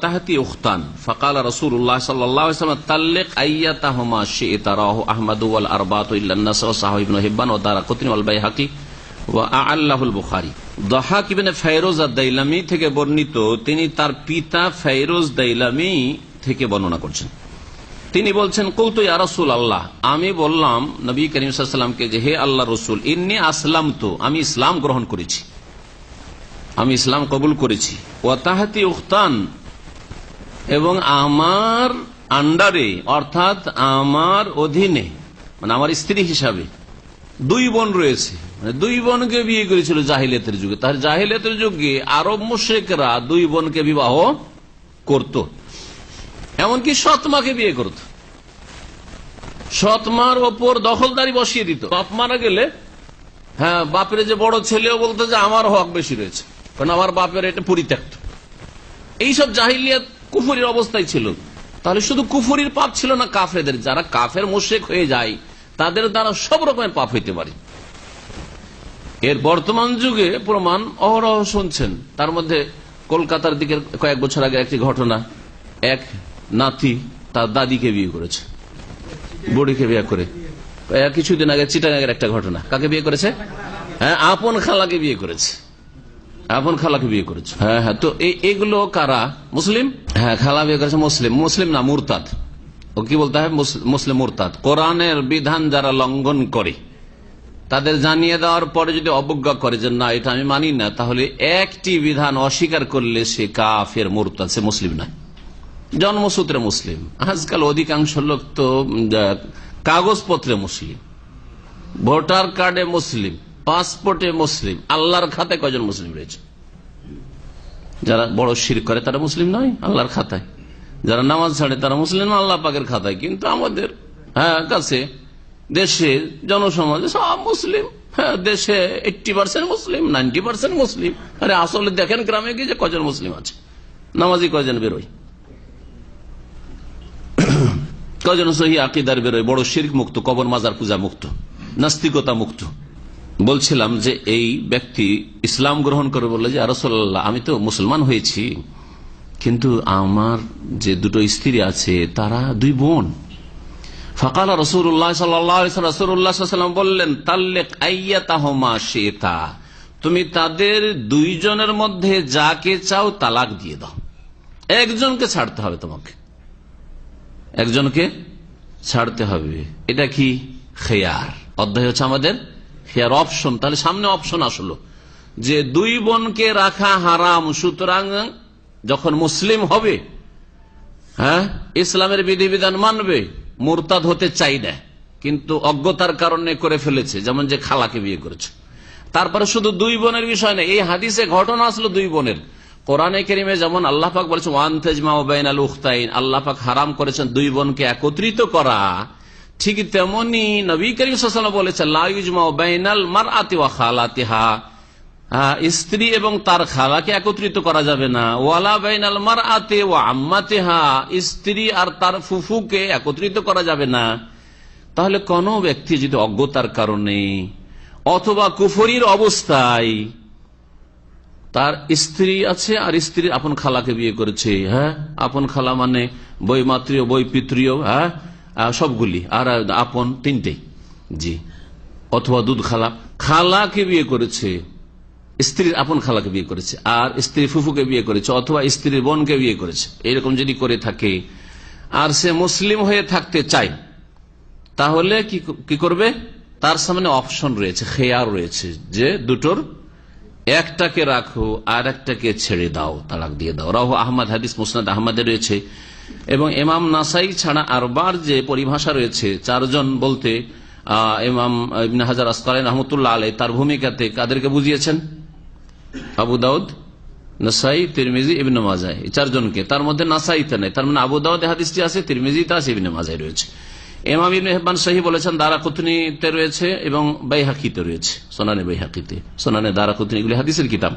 তাহাতি থেকে বর্ণিত, তিনি তার পিতা ফায়রোজ দাইলামি থেকে বর্ণনা করছেন। তিনি বলছেন কৌতু ইয়া রাসূল আল্লাহ আমি বললাম নবী করিম যে, হে আল্লাহ রসুল, ইন্নি আসলাম তো আমি ইসলাম গ্রহণ করেছি। আমি ইসলাম কবুল করেছি। ওয়াতাহাতি উখতান এবং আমার আন্ডারে, অর্থাৎ আমার অধীনে মানে আমার স্ত্রী হিসাবে, দুই বোন রয়েছে। মানে দুই বোনকে বিয়ে করেছিল জাহিলিয়াতের যুগে। তার জাহিলিয়াতের যুগে আরব মুশেকরা দুই বোনকে বিবাহ করত। এমনকি সৎমাকে বিয়ে করত। সৎমার ওপর দখলদারি বসিয়ে দিত। বাপ মারা গেলে হ্যাঁ বাপের যে বড় ছেলেও বলতো যে, আমার হক বেশি রয়েছে। কারণ আমার বাপের এটা পরিত্যক্ত। এইসব জাহিলিয়াত কুফুরির অবস্থায় ছিল। তাহলে শুধু কুফুরির পাপ ছিল না কাফেদের যারা কাফের মোশেক হয়ে যায়, তাদের দ্বারা সব রকমের পাপ হইতে পারে। এর বর্তমান যুগে প্রমাণ অহরহ শুনছেন। তার মধ্যে কলকাতার দিকে কয়েক বছর আগে একটি ঘটনা। এক নাতি তার দাদিকে বিয়ে করেছে। বুড়িকে বিয়ে করে। কিছুদিন আগে চিটাগাঙ্গের একটা ঘটনা। কাকে বিয়ে করেছে? হ্যাঁ আপন খালাকে বিয়ে করেছে। আপন খালাকে বিয়ে করেছে। হ্যাঁ হ্যাঁ তো এগুলো কারা? মুসলিম? হ্যাঁ খালা বিয়ে করেছে মুসলিম। মুসলিম না, মুরতাদ। ও কি বলতে হয়? মুসলিম মুরতাদ। কোরআনের বিধান যারা লঙ্ঘন করে, তাদের জানিয়ে দেওয়ার পরে যদি অবজ্ঞা করে যে, না, এটা আমি মানি না, তাহলে একটি বিধান অস্বীকার করলে সে কাফের, মুরতাদ, সে মুসলিম নয়। জন্মসূত্রে মুসলিম। আজকাল অধিকাংশ লোক তো কাগজপত্রে মুসলিম। ভোটার কার্ডে মুসলিম। পাসপোর্টে মুসলিম। আল্লাহর খাতায় কয়জন মুসলিম রয়েছে? যারা বড় শির করে তারা মুসলিম নয়, আল্লাহর খাতায়। যারা নামাজ ছাড়ে তারা মুসলিম আল্লাহ পাকের খাতায়। কিন্তু আমাদের হ্যাঁ কাছে দেশে জনসমাজে সব মুসলিম। হ্যাঁ দেশে eighty percent Muslim ninety percent Muslim. আরে আসলে দেখেন গ্রামে গিয়ে যে কজন মুসলিম আছে। নামাজি কয়জন বেরোয়? কজন সহি আকিদার বেরোয়? বড় শির্ক মুক্ত, কবর মাজার পূজা মুক্ত, নাস্তিকতা মুক্ত। বলছিলাম যে এই ব্যক্তি ইসলাম গ্রহণ করে বলল যে আরসল্লাহ আমি তো মুসলমান হয়েছি। কিন্তু আমার যে দুটো স্ত্রী আছে, তারা দুই বোন। ফকাল রসুল্লাহ সাল্লাম বললেন, তাল্লেক আইয়াতাহমা শেতা, তুমি তাদের দুইজনের মধ্যে যাকে চাও তালাক দিয়ে দাও। একজনকে ছাড়তে হবে তোমাকে। একজনকে ছাড়তে হবে। এটা কি? খেয়ার। অধ্যায় হচ্ছে আমাদের খেয়ার অপশন তাহলে সামনে অপশন আসলো। যে দুই বোনকে রাখা হারাম, সুতরাং যখন মুসলিম হবে হ্যাঁ ইসলামের বিধিবিধান মানবে, মোরতাদ হতে চাই না, কিন্তু অজ্ঞতার কারণে করে ফেলেছে, যেমন যে খালাকে বিয়ে করেছে। তারপরে শুধু দুই বোনের বিষয় নেই এই হাদিসে ঘটনা আসলো দুই বোনের। কোরআনে কেরিমে যেমন আল্লাহ পাক বলেছেন ওয়ান ওবাইন আল উখতাইন আল্লাহ পাক হারাম করেছেন দুই বোনকে একত্রিত করা। ঠিক তেমনি নবী করিম বলেছেন লাউজমা ওবাইনাল মার স্ত্রী এবং তার খালাকে একত্রিত করা যাবে না। ওয়ালা বাইনাল মার আতে ও আম্মাতেহা। স্ত্রী আর তার ফুফুকে একত্রিত করা যাবে না। তাহলে কোন ব্যক্তি যদি অজ্ঞতার কারণে অথবা কুফরির অবস্থায় তার স্ত্রী আছে আর স্ত্রী আপন খালাকে বিয়ে করেছে হ্যাঁ? আপন খালা মানে বই মাতৃ বই পিতৃয় হ্যাঁ? সবগুলি, আর আপন তিনটে জি। অথবা দুধ খালা। খালাকে বিয়ে করেছে স্ত্রীর আপন খালাকে বিয়ে করেছে, আর স্ত্রী ফুফুকে বিয়ে করেছে, অথবা স্ত্রীর বোনকে বিয়ে করেছে। এরকম যদি করে থাকে, আর সে মুসলিম হয়ে থাকতে চায়, তাহলে কি করবে? তার সামনে অপশন রয়েছে খেয়ার রয়েছে যে দুটোর একটাকে রাখো আর একটাকে ছেড়ে দাও, তালাক দিয়ে দাও। রাহু আহমদ, হাদিস মুসনাদ আহমদে রয়েছে। এবং এমাম নাসাই ছাড়া আরবার যে পরিভাষা রয়েছে, চারজন বলতে ইমাম হাজার আসকালীন রহমতুল্লাহ আলাই তার ভূমিকাতে কাদেরকে বুঝিয়েছেন? আবু দাউদ, নাসাই, তিরমিজি, ইবনে মাজাই চারজনকে। তার মধ্যে নাসাইতে নেই। তার মানে আবু দাউদ হাদিসটি আছে, তিরমিজিতে আছে, ইবনে মাজাই রয়েছে। এমাম ইবনে হেব্বান সহি বলেছেন দারা কুতনিতে রয়েছে এবং বৈহাকিতে রয়েছে, সোনানে বৈহাকিতে সোনানে দারা কুতনি এগুলি হাদিসের কিতাব।